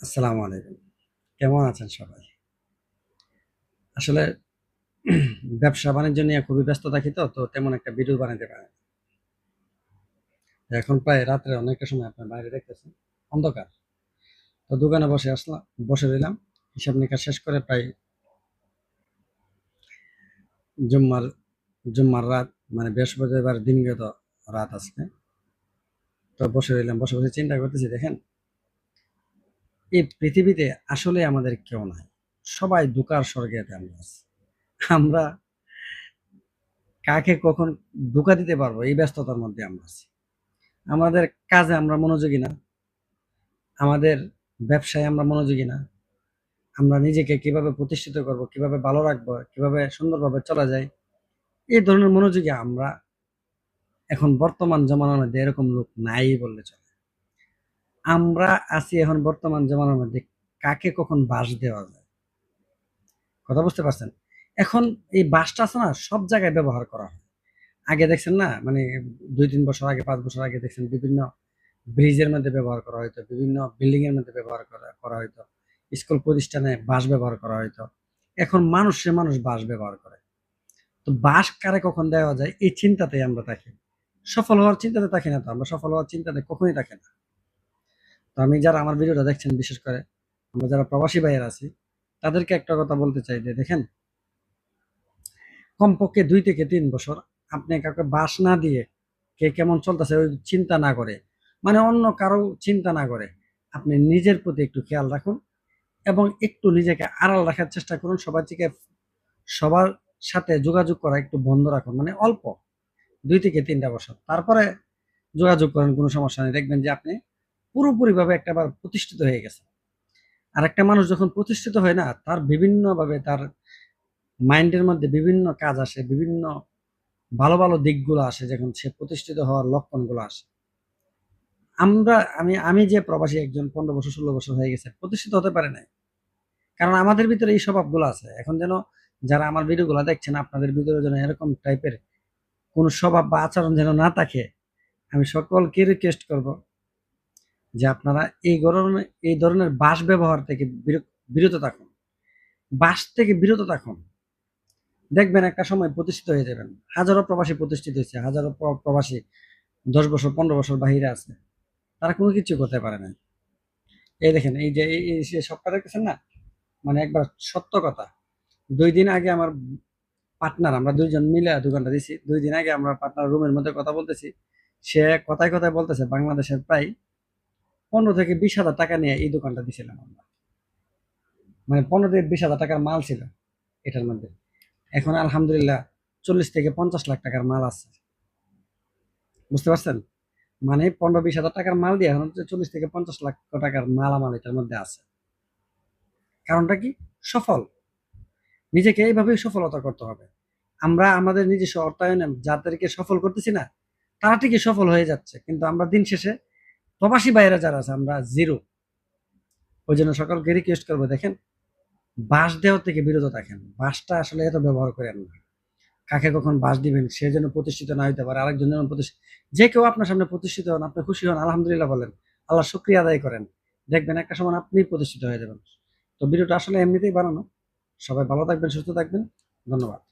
আসসালামু আলাইকুম। কেমন আছেন সবাই? আসলে ব্যবসা বাণিজ্য নিয়ে খুবই ব্যস্ত থাকি তো তো তেমন একটা ভিডিও বানাতে পারে এখন প্রায় রাত্রে অনেকটা সময় আপনার বাইরে দেখতেছেন, অন্ধকার। তো দোকানে বসে আসলাম, বসে রইলাম। হিসাব নিকাশ শেষ করে প্রায় জুম্মার জুম্মার রাত মানে বৃহস্পতিবার দিনগত রাত আজকে। তো বসে রইলাম, বসে বসে চিন্তা করতেছি, দেখেন এই পৃথিবীতে আসলে আমাদের কেউ নাই। সবাই দুকার স্বর্গেতে আমরা আছি। আমরা কাকে কখন ধোকা দিতে পারব? এই ব্যস্ততার মধ্যে আমরা আছি। আমাদের কাজে আমরা মনোযোগী না। আমাদের ব্যবসায় আমরা মনোযোগী না। আমরা নিজেকে কীভাবে প্রতিষ্ঠিত করব, কীভাবে ভালো রাখব, কীভাবে সুন্দরভাবে চলা যায়, এই ধরনের মনোযোগী আমরা এখন বর্তমান জমানার মধ্যে এরকম লোক নাই বললে চলে। আমরা আছি এখন বর্তমান জমানার মধ্যে, কাকে কখন বাস দেওয়া যায়? কথা বুঝতে পারছেন? এখন এই বাসটা আছে না, সব জায়গায় ব্যবহার করা হয়। আগে দেখছেন না মানে দুই, তিন বছর আগে, পাঁচ বছর আগে দেখছেন বিভিন্ন ব্রিজের মধ্যে ব্যবহার করা হয়তো বিভিন্ন বিল্ডিং এর মধ্যে ব্যবহার করা করা হয়তো স্কুল প্রতিষ্ঠানে বাস ব্যবহার করা হয়তো এখন মানুষে মানুষ বাস ব্যবহার করে। তো বাস কারে কখন দেওয়া যায়, এই চিন্তাতেই আমরা থাকি। সফল হওয়ার চিন্তাতে থাকি না তো, আমরা সফল হওয়ার চিন্তাতে কখনোই থাকি না। তো আমি যারা আমার ভিডিওটা দেখছেন, বিশেষ করে আমরা যারা প্রবাসী ভাইয়ের আছি, তাদেরকে একটা কথা বলতে চাই যে, দেখেন, কমপক্ষে দুই থেকে তিন বছর আপনি কাউকে বাস না দিয়ে কে কেমন চলতেছে ওই চিন্তা না করে। মানে অন্য কারও চিন্তা না করে। আপনি নিজের প্রতি একটু খেয়াল রাখুন এবং একটু নিজেকে আড়াল রাখার চেষ্টা করুন, সবার থেকে সবার সাথে যোগাযোগ করা একটু বন্ধ রাখুন মানে অল্প দুই থেকে তিনটা বছর। তারপরে যোগাযোগ করেন, কোনো সমস্যা নেই। দেখবেন যে আপনি পুরোপুরিভাবে একটাবার প্রতিষ্ঠিত হয়ে গেছে। আর একটা মানুষ যখন প্রতিষ্ঠিত হয় না, তার বিভিন্নভাবে তার মাইন্ডের মধ্যে বিভিন্ন কাজ আসে, বিভিন্ন ভালো ভালো দিকগুলো আসে যখন সে প্রতিষ্ঠিত হওয়ার লক্ষণগুলো আসে। আমরা, আমি আমি যে প্রবাসী একজন পনেরো বছর, ষোলো বছর হয়ে গেছে, প্রতিষ্ঠিত হতে পারে নাই। কারণ আমাদের ভিতরে এই স্বভাবগুলো আছে। এখন যেন যারা আমার ভিডিওগুলো দেখছেন, আপনাদের ভিতরে যেন এরকম টাইপের কোনো স্বভাব বা আচরণ যেন না থাকে, আমি সকলকে রিকোয়েস্ট করব যে আপনারা এই ধরনের এই ধরনের বাস ব্যবহার থেকে বির- বিরত থাকুন। বাস থেকে বিরত থাকুন। দেখবেন একটা সময় প্রতিষ্ঠিত হয়ে যাবেন। হাজারো প্রবাসী প্রতিষ্ঠিত হয়েছে। হাজারো প্রবাসী দশ বছর, পনেরো বছর বাহিরে আছে। তারা কোনো কিছু করতে পারে না। এই দেখেন, এই যে, এই সবটা দেখতেছেন না? মানে একবার সত্য কথা। দুই দিন আগে আমার পার্টনার, আমরা দুইজন মিলে দোকানটা দিছি। দুই দিন আগে আমরা পার্টনার রুমের মধ্যে কথা বলতেছি। সে কথায় কথায় বলতেছে, বাংলাদেশের প্রায় পনেরো থেকে বিশ হাজার টাকা নিয়ে এই দোকানটা দিছিলাম আমরা। মানে পনেরো থেকে বিশ হাজার টাকার মাল ছিল এটার মধ্যে। এখন আলহামদুলিল্লাহ চল্লিশ থেকে পঞ্চাশ লাখ টাকার মাল আছে। বুঝতে পারছেন? মানে পনেরো বিশ হাজার টাকার মাল দিয়ে এখন চল্লিশ থেকে পঞ্চাশ লাখ টাকার মাল আমার এটার মধ্যে আছে। কারণটা কি? সফল। নিজেকে এইভাবেই সফলতা করতে হবে। আমরা আমাদের নিজস্ব অর্থায়নে যাদেরকে সফল করতেছি না, তারা ঠিকই সফল হয়ে যাচ্ছে। কিন্তু আমরা দিন শেষে প্রবাসী বাইরে যারা আছে, আমরা জিরো ওই জন্য সকলকে রিকোয়েস্ট করব, দেখেন বাস দেওয়ার থেকে বিরত থাকেন। বাসটা আসলে এত ব্যবহার করেন না। কাকে কখন বাস দিবেন, সে যেন প্রতিষ্ঠিত না হইতে পারে, আরেকজন যেন প্রতিষ্ঠিত যে কেউ আপনার সামনে প্রতিষ্ঠিত হন, আপনি খুশি হন, আলহামদুলিল্লাহ বলেন, আল্লাহ শুক্রিয়া আদায় করেন। দেখবেন একটা সময় আপনি প্রতিষ্ঠিত হয়ে যাবেন। তো ভিডিওটা আসলে এমনিতেই বানানো। সবাই ভালো থাকবেন, সুস্থ থাকবেন। ধন্যবাদ।